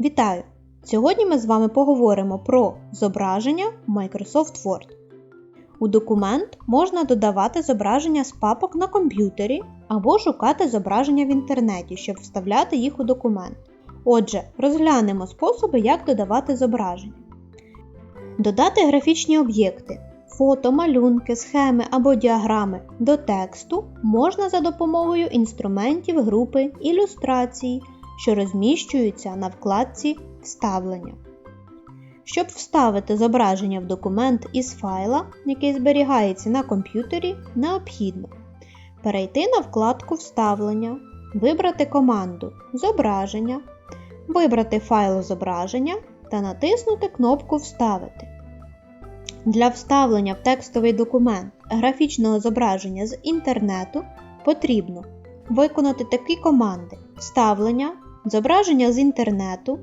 Вітаю! Сьогодні ми з вами поговоримо про зображення Microsoft Word. У документ можна додавати зображення з папок на комп'ютері або шукати зображення в інтернеті, щоб вставляти їх у документ. Отже, розглянемо способи, як додавати зображення. Додати графічні об'єкти фото, малюнки, схеми або діаграми до тексту можна за допомогою інструментів групи ілюстрації, що розміщуються на вкладці Вставлення. Щоб вставити зображення в документ із файла, який зберігається на комп'ютері, необхідно перейти на вкладку Вставлення, вибрати команду Зображення, вибрати файл зображення та натиснути кнопку Вставити. Для вставлення в текстовий документ графічного зображення з інтернету потрібно виконати такі команди: Вставлення, зображення з інтернету.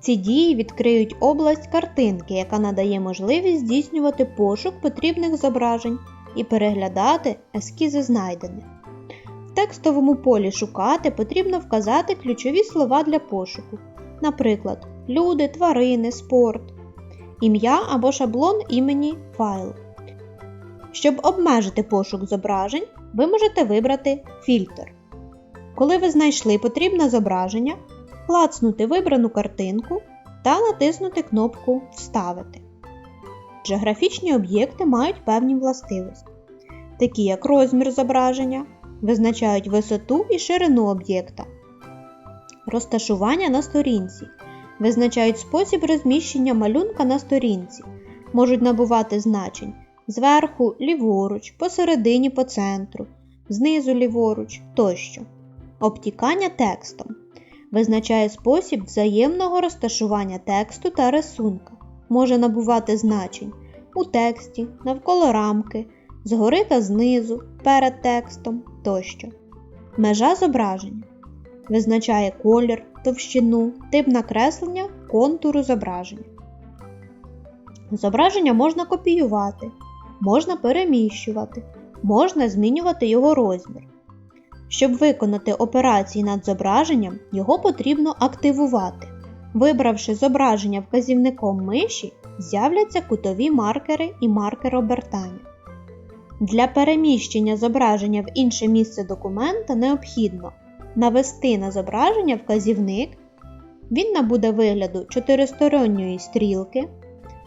Ці дії відкриють область картинки, яка надає можливість здійснювати пошук потрібних зображень і переглядати ескізи знайдених. В текстовому полі Шукати потрібно вказати ключові слова для пошуку, наприклад, люди, тварини, спорт ім'я або шаблон імені файлу. Щоб обмежити пошук зображень, ви можете вибрати фільтр. Коли ви знайшли потрібне зображення, клацнути вибрану картинку та натиснути кнопку Вставити. Отже, графічні об'єкти мають певні властивості, такі як розмір зображення, визначають висоту і ширину об'єкта, розташування на сторінці, визначають спосіб розміщення малюнка на сторінці, можуть набувати значень зверху ліворуч, посередині по центру, знизу ліворуч тощо. Обтікання текстом визначає спосіб взаємного розташування тексту та рисунка, може набувати значень у тексті, навколо рамки, згори та знизу, перед текстом тощо. Межа зображення визначає колір, товщину, тип накреслення, контуру зображення. Зображення можна копіювати, можна переміщувати, можна змінювати його розмір. Щоб виконати операції над зображенням, його потрібно активувати. Вибравши зображення вказівником миші, з'являться кутові маркери і маркер обертання. Для переміщення зображення в інше місце документа необхідно навести на зображення вказівник, він набуде вигляду чотиристоронньої стрілки,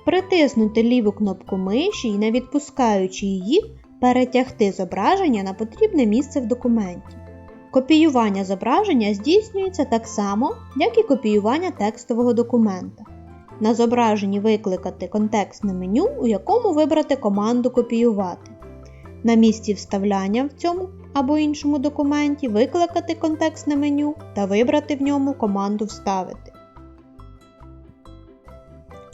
притиснути ліву кнопку миші і, не відпускаючи її, перетягти зображення на потрібне місце в документі. Копіювання зображення здійснюється так само, як і копіювання текстового документа. На зображенні викликати контекстне меню, у якому вибрати команду Копіювати. На місці вставляння в цьому або іншому документі викликати контекстне меню та вибрати в ньому команду Вставити.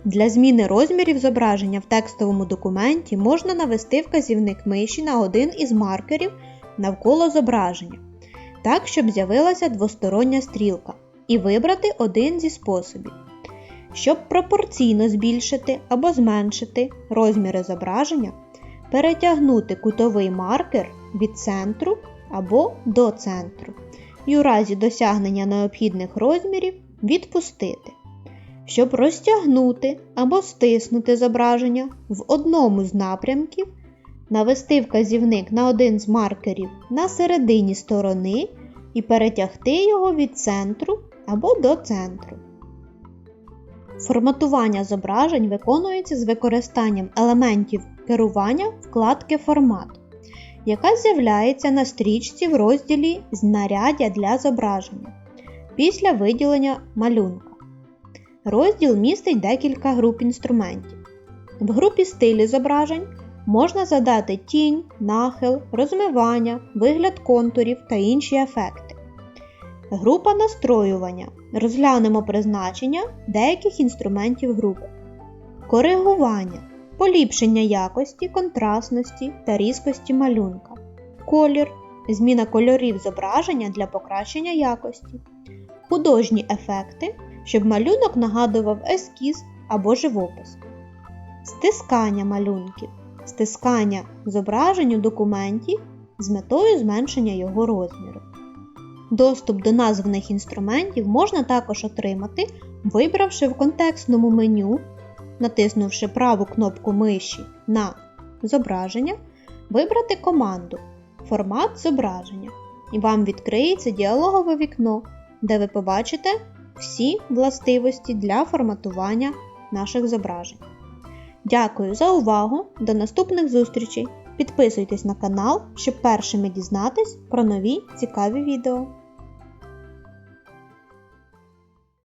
Для зміни розмірів зображення в текстовому документі можна навести вказівник миші на один із маркерів навколо зображення, так, щоб з'явилася двостороння стрілка, і вибрати один зі способів. Щоб пропорційно збільшити або зменшити розміри зображення, перетягнути кутовий маркер від центру або до центру і у разі досягнення необхідних розмірів відпустити. Щоб розтягнути або стиснути зображення в одному з напрямків, навести вказівник на один з маркерів на середині сторони і перетягти його від центру або до центру. Форматування зображень виконується з використанням елементів керування вкладки Формат, яка з'являється на стрічці в розділі Знаряддя для зображення після виділення малюнка. Розділ містить декілька груп інструментів. В групі стилі зображень можна задати тінь, нахил, розмивання, вигляд контурів та інші ефекти. Група настроювання. Розглянемо призначення деяких інструментів групи. Коригування поліпшення якості, контрастності та різкості малюнка. Колір зміна кольорів зображення для покращення якості. Художні ефекти, щоб малюнок нагадував ескіз або живопис. Стискання малюнків. Стискання зображень у документі з метою зменшення його розміру. Доступ до названих інструментів можна також отримати Вибравши в контекстному меню, натиснувши праву кнопку миші на зображення, вибрати команду Формат зображення і вам відкриється діалогове вікно, де ви побачите всі властивості для форматування наших зображень. Дякую за увагу! До наступних зустрічей! Підписуйтесь на канал, щоб першими дізнатись про нові цікаві відео.